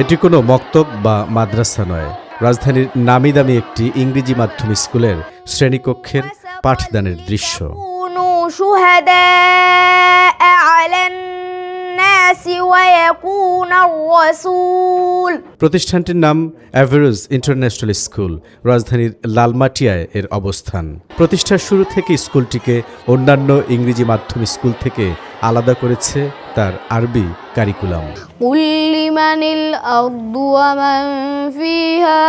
এটি কোনো মক্তব বা মাদ্রাসা নয়। রাজধানীর নামি দামি একটি ইংরেজি মাধ্যম স্কুলের শ্রেণীকক্ষের পাঠদানের দৃশ্য। প্রতিষ্ঠানটির নাম অ্যাভারেজ ইন্টারন্যাশনাল স্কুল রাজধানীর লালমাটিয়ায় এর অবস্থান। প্রতিষ্ঠার শুরু থেকে স্কুলটিকে অন্যান্য ইংরেজি মাধ্যম স্কুল থেকে আলাদা করেছে তার আরবি কারিকুলাম। উল্লিমানিল আউদ্দুয়া ফিহা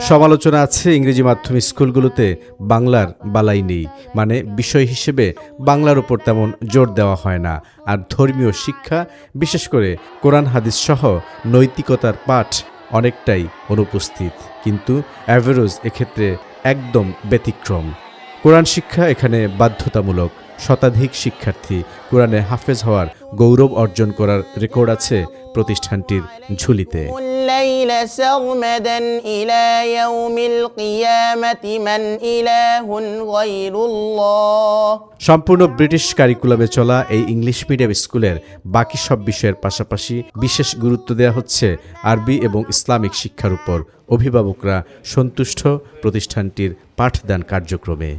সমালোচনা আছে ইংরেজি মাধ্যম স্কুলগুলোতে, বাংলার বালাই নেই। মানে বিষয় হিসেবে বাংলার উপর তেমন জোর দেওয়া হয় না। আর ধর্মীয় শিক্ষা, বিশেষ করে কোরআন, হাদিস সহ নৈতিকতার পাঠ অনেকটাই অনুপস্থিত। কিন্তু অ্যাভারেজ এক্ষেত্রে একদম ব্যতিক্রম। কোরআন শিক্ষা এখানে বাধ্যতামূলক। শতাধিক শিক্ষার্থী কোরআনে হাফেজ হওয়ার গৌরব অর্জন করার রেকর্ড আছে প্রতিষ্ঠানটির ঝুলিতে الليل سرمدا إلى يوم القيامة من إله غير الله সম্পূর্ণ ব্রিটিশ কারিকুলামে চলা এই ইংলিশ মিডিয়াম স্কুলের বাকি সব বিষয়ের পাশাপাশি বিশেষ গুরুত্ব দেওয়া হচ্ছে আরবি এবং ইসলামিক শিক্ষার উপর অভিভাবকরা সন্তুষ্ট প্রতিষ্ঠানটির পাঠদান কার্যক্রমে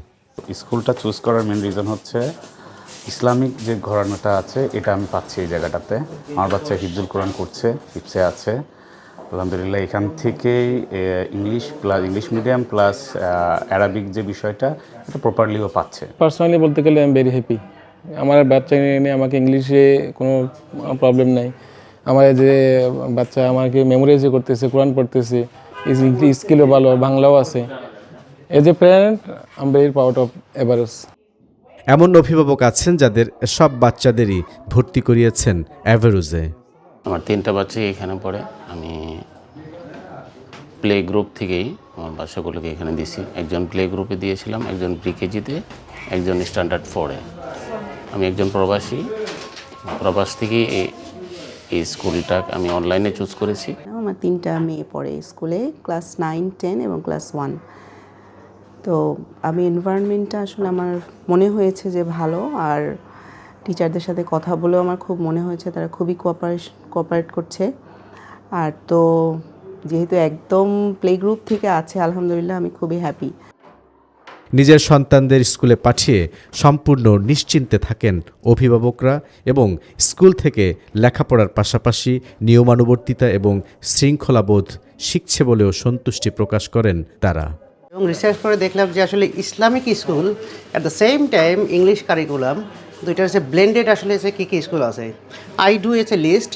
স্কুলটা চুজ করার মেন রিজন হচ্ছে ইসলামিক যে ঘরানাটা আছে, এটা আমি পাচ্ছি এই জায়গাটাতে। আমার বাচ্চা হিফজুল কোরআন করছে হিপসে আছে। আলহামদুলিল্লাহ, এখান থেকেই English plus English medium plus Arabic যে বিষয়টা, এটা প্রপারলিও পাচ্ছে। পার্সোনালি বলতে গেলে আমি ভেরি হ্যাপি আমার বাচ্চা নিয়ে আমাকে ইংলিশে কোনো প্রবলেম নাই। আমার যে বাচ্চা আমাকে মেমোরাইজও করতেছে, কোরআন পড়তেছে স্কিলও ভালো, বাংলাও আছে। As a parent I'm very proud of Everest এমন অভিভাবক আছেন যাদের সব বাচ্চাদেরই ভর্তি করিয়েছেন অ্যাভারুজে আমার তিনটা বাচ্চাই এখানে পড়ে। আমি প্লে গ্রুপ থেকেই আমার বাচ্চাগুলোকে এখানে দিছি একজন প্লে গ্রুপে দিয়েছিলাম একজন প্রিকেজিতে একজন স্ট্যান্ডার্ড ফোরে আমি একজন প্রবাসী। প্রবাস থেকেই এই এই স্কুলটা আমি অনলাইনে চুজ করেছি। আমার তিনটা মেয়ে পড়ে স্কুলে ক্লাস নাইন টেন এবং ক্লাস ওয়ান তো আমি এনভায়রনমেন্টটা আসলে আমার মনে হয়েছে যে ভালো, আর টিচারদের সাথে কথা বলেও আমার খুব মনে হয়েছে তারা খুবই কোঅপারেশন কোঅপারেট করছে। আর তো যেহেতু একদম প্লে গ্রুপ থেকে আছে, আলহামদুলিল্লাহ আমি খুবই হ্যাপি নিজের সন্তানদের স্কুলে পাঠিয়ে সম্পূর্ণ নিশ্চিন্তে থাকেন অভিভাবকরা এবং স্কুল থেকে লেখাপড়ার পাশাপাশি নিয়মানুবর্তিতা এবং শৃঙ্খলাবোধ শিখছে বলেও সন্তুষ্টি প্রকাশ করেন তারা। এবং রিসার্চ করে দেখলাম যে আসলে Islamic school at the same time English curriculum দুইটা হচ্ছে ব্লেন্ডেড আসলে হচ্ছে কী কী স্কুল আছে। I do essay list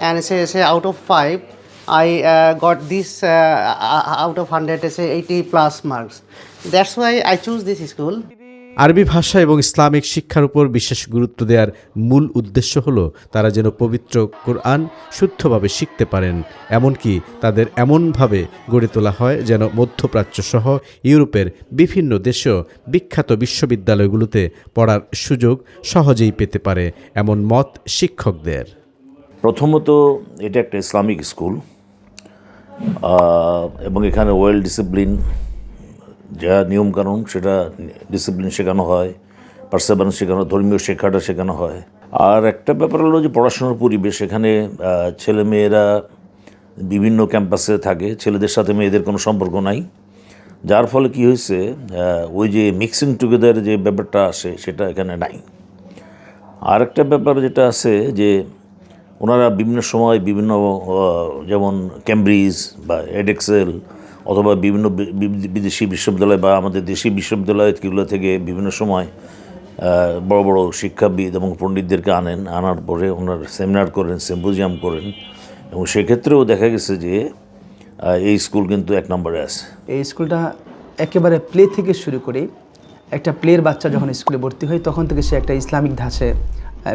and essay essay out of five I got this out of hundred essay eighty plus marks that's why I choose this school আরবি ভাষা এবং ইসলামিক শিক্ষার উপর বিশেষ গুরুত্ব দেওয়ার মূল উদ্দেশ্য হল তারা যেন পবিত্র কোরআন শুদ্ধভাবে শিখতে পারেন, এমনকি তাদের এমনভাবে গড়ে তোলা হয় যেন মধ্যপ্রাচ্য সহ ইউরোপের বিভিন্ন দেশেও বিখ্যাত বিশ্ববিদ্যালয়গুলোতে পড়ার সুযোগ সহজেই পেতে পারে এমন মত শিক্ষকদের। প্রথমত এটা একটা ইসলামিক স্কুল এবং এখানে ওয়েল ডিসিপ্লিন যা নিয়মকানুন সেটা ডিসিপ্লিন শেখানো হয় পার্সেভারেন্স শেখানো, ধর্মীয় শিক্ষাটা শেখানো হয়। আর একটা ব্যাপার হলো যে পড়াশোনার পরিবেশ এখানে ছেলেমেয়েরা বিভিন্ন ক্যাম্পাসে থাকে, ছেলেদের সাথে মেয়েদের কোনো সম্পর্ক নাই। যার ফলে কি হয়েছে ওই যে মিক্সিং টুগেদার যে ব্যাপারটা আসে, সেটা এখানে নাই। আর একটা ব্যাপার যেটা আছে যে, ওনারা বিভিন্ন সময় বিভিন্ন যেমন ক্যামব্রিজ বা এডেক্সেল অথবা বিভিন্ন বিদেশি বিশ্ববিদ্যালয় বা আমাদের দেশি বিশ্ববিদ্যালয়গুলো থেকে বিভিন্ন সময় বড় বড় শিক্ষাবিদ এবং পণ্ডিতদেরকে আনেন, আনার পরে ওনার সেমিনার করেন, সিম্পোজিয়াম করেন। এবং সেক্ষেত্রেও দেখা গেছে যে এই স্কুল কিন্তু এক নম্বরে আছে। এই স্কুলটা একেবারে প্লে থেকে শুরু করে একটা প্লের বাচ্চা যখন স্কুলে ভর্তি হয়, তখন থেকে সে একটা ইসলামিক ধাঁচে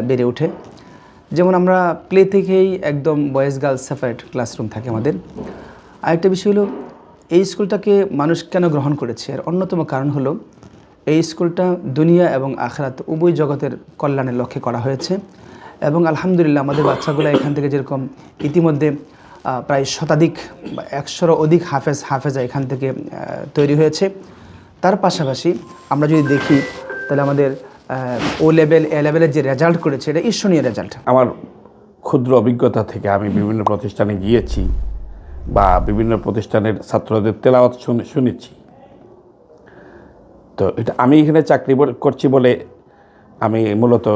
বেড়ে ওঠে। যেমন আমরা প্লে থেকেই একদম বয়েজ গার্লস সেপারেট ক্লাসরুম থাকে আমাদের। আরেকটা বিষয় হলো এই স্কুলটাকে মানুষ কেন গ্রহণ করেছে? এর অন্যতম কারণ হলো, এই স্কুলটা দুনিয়া এবং আখরাত উভয় জগতের কল্যাণের লক্ষ্যে করা হয়েছে এবং আলহামদুলিল্লাহ আমাদের বাচ্চাগুলো এখান থেকে যেরকম ইতিমধ্যে প্রায় শতাধিক বা একশোরও অধিক হাফেজ, হাফেজা এখান থেকে তৈরি হয়েছে। তার পাশাপাশি আমরা যদি দেখি, তাহলে আমাদের ও লেভেল এ লেভেলের যে রেজাল্ট করেছে, এটা ঈর্ষণীয় রেজাল্ট আমার ক্ষুদ্র অভিজ্ঞতা থেকে আমি বিভিন্ন প্রতিষ্ঠানে গিয়েছি। বা বিভিন্ন প্রতিষ্ঠানের ছাত্রদের তেলাওয়াত শুনে, শুনেছি। তো এটা আমি এখানে চাকরি করছি বলে আমি মূলত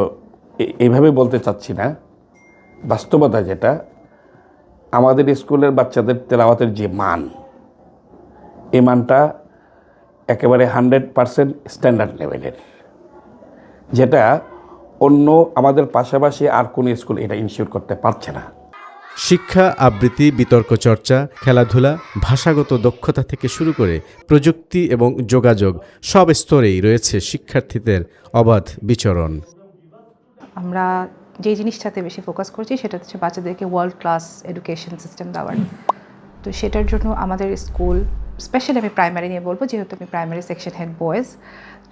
এইভাবে বলতে চাচ্ছি না। বাস্তবতা যেটা, আমাদের স্কুলের বাচ্চাদের তেলাওয়াতের যে মান এই মানটা একেবারে হান্ড্রেড পারসেন্ট স্ট্যান্ডার্ড লেভেলের, যেটা অন্য আমাদের পাশাপাশি আর কোনো স্কুল এটা ইনশিওর করতে পারছে না। শিক্ষা, আবৃত্তি, বিতর্ক চর্চা, খেলাধুলা, ভাষাগত দক্ষতা থেকে শুরু করে প্রযুক্তি এবং যোগাযোগ সব স্তরেই রয়েছে শিক্ষার্থীদের অবাধ বিচরণ। আমরা যে জিনিসটাতে বেশি ফোকাস করছি সেটা হচ্ছে বাচ্চাদেরকে ওয়ার্ল্ড ক্লাস এডুকেশন সিস্টেম দেওয়ার। তো সেটার জন্য আমাদের স্কুল স্পেশালি আমি প্রাইমারি নিয়ে বলব, যেহেতু আমি প্রাইমারি সেকশন হেড বয়েজ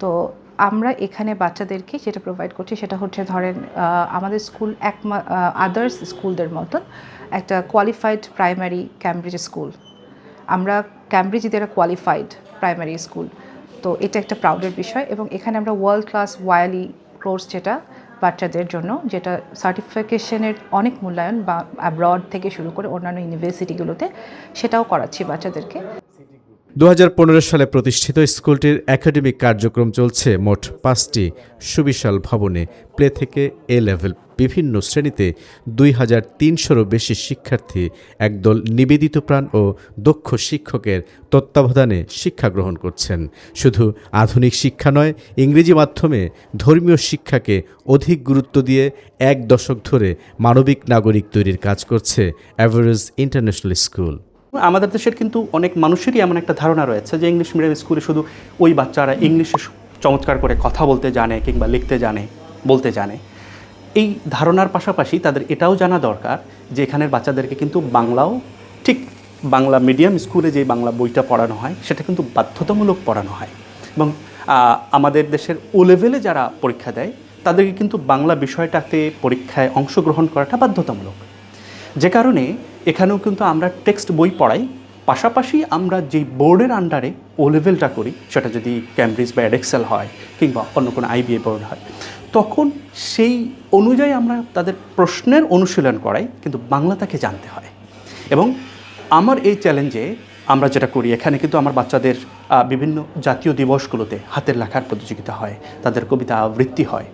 তো আমরা এখানে বাচ্চাদেরকে যেটা প্রোভাইড করছি সেটা হচ্ছে ধরেন আমাদের স্কুল এক আদার্স স্কুলদের মতন একটা কোয়ালিফাইড প্রাইমারি ক্যামব্রিজ স্কুল আমরা ক্যামব্রিজ এরা কোয়ালিফাইড প্রাইমারি স্কুল তো এটা একটা প্রাউডের বিষয় এবং এখানে আমরা ওয়ার্ল্ড ক্লাস ওয়াইলি কোর্স যেটা বাচ্চাদের জন্য, যেটা সার্টিফিকেশনের অনেক মূল্যায়ন বা অ্যাব্রড থেকে শুরু করে অন্যান্য ইউনিভার্সিটিগুলোতে সেটাও করাচ্ছি বাচ্চাদেরকে। দু হাজার পনেরো সালে প্রতিষ্ঠিত স্কুলটির একাডেমিক কার্যক্রম চলছে মোট পাঁচটি সুবিশাল ভবনে। প্লে থেকে এ লেভেল বিভিন্ন শ্রেণীতে দুই হাজার তিনশোরও বেশি শিক্ষার্থী একদল নিবেদিত প্রাণ ও দক্ষ শিক্ষকের তত্ত্বাবধানে শিক্ষা গ্রহণ করছেন। শুধু আধুনিক শিক্ষা নয়, ইংরেজি মাধ্যমে ধর্মীয় শিক্ষাকে অধিক গুরুত্ব দিয়ে এক দশক ধরে মানবিক নাগরিক তৈরির কাজ করছে অ্যাভারেজ ইন্টারন্যাশনাল স্কুল আমাদের দেশের কিন্তু অনেক মানুষেরই এমন একটা ধারণা রয়েছে যে ইংলিশ মিডিয়াম স্কুলে শুধু ওই বাচ্চারা ইংলিশে চমৎকার করে কথা বলতে জানে কিংবা লিখতে জানে, বলতে জানে। এই ধারণার পাশাপাশি তাদের এটাও জানা দরকার যে এখানের বাচ্চাদেরকে কিন্তু বাংলাও, ঠিক বাংলা মিডিয়াম স্কুলে যে বাংলা বইটা পড়ানো হয়, সেটা কিন্তু বাধ্যতামূলক পড়ানো হয়। এবং আমাদের দেশের ও লেভেলে যারা পরীক্ষা দেয়, তাদেরকে কিন্তু বাংলা বিষয়টাতে পরীক্ষায় অংশগ্রহণ করাটা বাধ্যতামূলক। যে কারণে এখানেও কিন্তু আমরা টেক্সট বই পড়াই। পাশাপাশি আমরা যেই বোর্ডের আন্ডারে ও লেভেলটা করি, সেটা যদি ক্যামব্রিজ বা এডেক্সেল হয় কিংবা অন্য কোনো আইবিএ বোর্ড হয়, তখন সেই অনুযায়ী আমরা তাদের প্রশ্নের অনুশীলন করাই, কিন্তু বাংলা তাকে জানতে হয়। এবং আমার এই চ্যালেঞ্জে আমরা যেটা করি, এখানে কিন্তু আমার বাচ্চাদের বিভিন্ন জাতীয় দিবসগুলোতে হাতের লেখার প্রতিযোগিতা হয়, তাদের কবিতা আবৃত্তি হয়।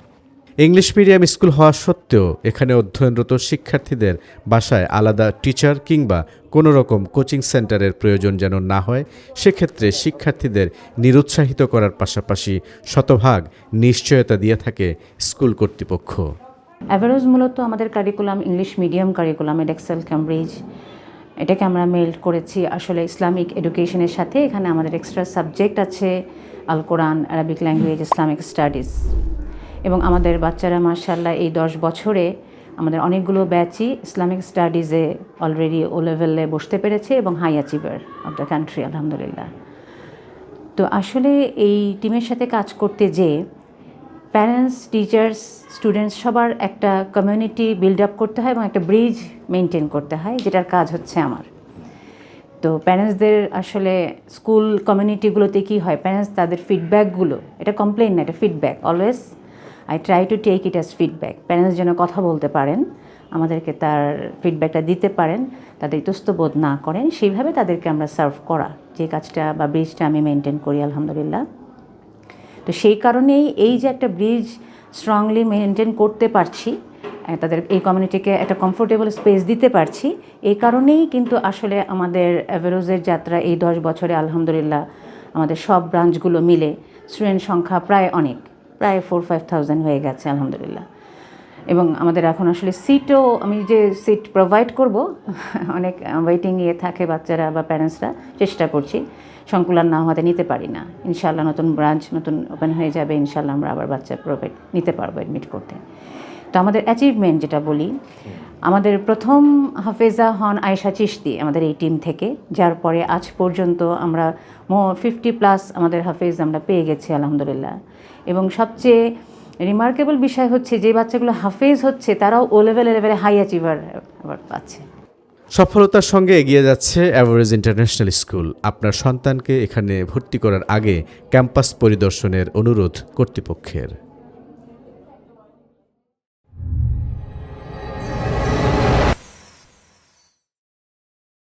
ইংলিশ মিডিয়াম স্কুল হওয়া সত্ত্বেও এখানে অধ্যয়নরত শিক্ষার্থীদের বাসায় আলাদা টিচার কিংবা কোনো রকম কোচিং সেন্টারের প্রয়োজন যেন না হয়, সেক্ষেত্রে শিক্ষার্থীদের নিরুৎসাহিত করার পাশাপাশি শতভাগ নিশ্চয়তা দিয়ে থাকে স্কুল কর্তৃপক্ষ। অ্যাভারেজ মূলত আমাদের curriculum English medium curriculum Edexcel Cambridge এটাকে আমরা মেল্ট করেছি। আসলে ইসলামিক এডুকেশনের সাথে এখানে আমাদের এক্সট্রা সাবজেক্ট আছে আল কোরআন আরবিক ল্যাঙ্গুয়েজ ইসলামিক স্টাডিজ এবং আমাদের বাচ্চারা মার্শাল্লাহ এই দশ বছরে আমাদের অনেকগুলো ব্যাচই ইসলামিক স্টাডিজে অলরেডি ও লেভেলে বসতে পেরেছে এবং high achiever of the country আলহামদুলিল্লাহ। তো আসলে এই টিমের সাথে কাজ করতে যে প্যারেন্টস টিচার্স স্টুডেন্টস সবার একটা কমিউনিটি বিল্ড আপ করতে হয় এবং একটা ব্রিজ মেনটেন করতে হয়, যেটার কাজ হচ্ছে আমার। তো প্যারেন্টসদের আসলে স্কুল কমিউনিটিগুলোতে কী হয়? প্যারেন্টস তাদের ফিডব্যাকগুলো এটা কমপ্লেন না, এটা feedback always I try to take it as feedback parents যেন কথা বলতে পারেন, আমাদেরকে তার ফিডব্যাকটা দিতে পারেন, তাদের ইতস্তবোধ না করেন, সেইভাবে তাদেরকে আমরা সার্ভ করা। যে কাজটা বা ব্রিজটা আমি মেনটেন করি, আলহামদুলিল্লাহ। তো সেই কারণেই এই যে একটা ব্রিজ স্ট্রংলি মেনটেন করতে পারছি তাদের এই কমিউনিটিকে একটা কমফোর্টেবল স্পেস দিতে পারছি, এই কারণেই কিন্তু আসলে আমাদের অ্যাভারেজের যাত্রা এই দশ বছরে, আলহামদুলিল্লাহ, আমাদের সব ব্রাঞ্চগুলো মিলে স্টুডেন্ট সংখ্যা প্রায় অনেক। প্রায় ফোর ফাইভ থাউজেন্ড হয়ে গেছে, আলহামদুলিল্লাহ। এবং আমাদের এখন আসলে সিটও আমি যে সিট প্রোভাইড করব, অনেক ওয়েটিং ইয়ে থাকে বাচ্চারা বা প্যারেন্টসরা চেষ্টা করছি। সংকুলান না হওয়াতে নিতে পারি না। ইনশাল্লাহ নতুন ব্রাঞ্চ নতুন ওপেন হয়ে যাবে ইনশাল্লাহ আমরা আবার বাচ্চা প্রোভাইড নিতে পারব অ্যাডমিট করতে। তো আমাদের অ্যাচিভমেন্ট যেটা বলি, আমাদের প্রথম হাফেজা হন আয়েশা চিশতি আমাদের এই টিম থেকে, যার পরে আজ পর্যন্ত আমরা মো ফিফটি প্লাস আমাদের হাফেজ আমরা পেয়ে গেছি, আলহামদুলিল্লাহ। এবং সবচেয়ে রিমার্কেবল বিষয় হচ্ছে যে বাচ্চাগুলো হাফেজ হচ্ছে, তারাও ও লেভেলে লেভেলে হাই অ্যাচিভার অ্যাওয়ার্ড পাচ্ছে। সফলতার সঙ্গে এগিয়ে যাচ্ছে অ্যাভারেজ ইন্টারন্যাশনাল স্কুল আপনার সন্তানকে এখানে ভর্তি করার আগে ক্যাম্পাস পরিদর্শনের অনুরোধ কর্তৃপক্ষের।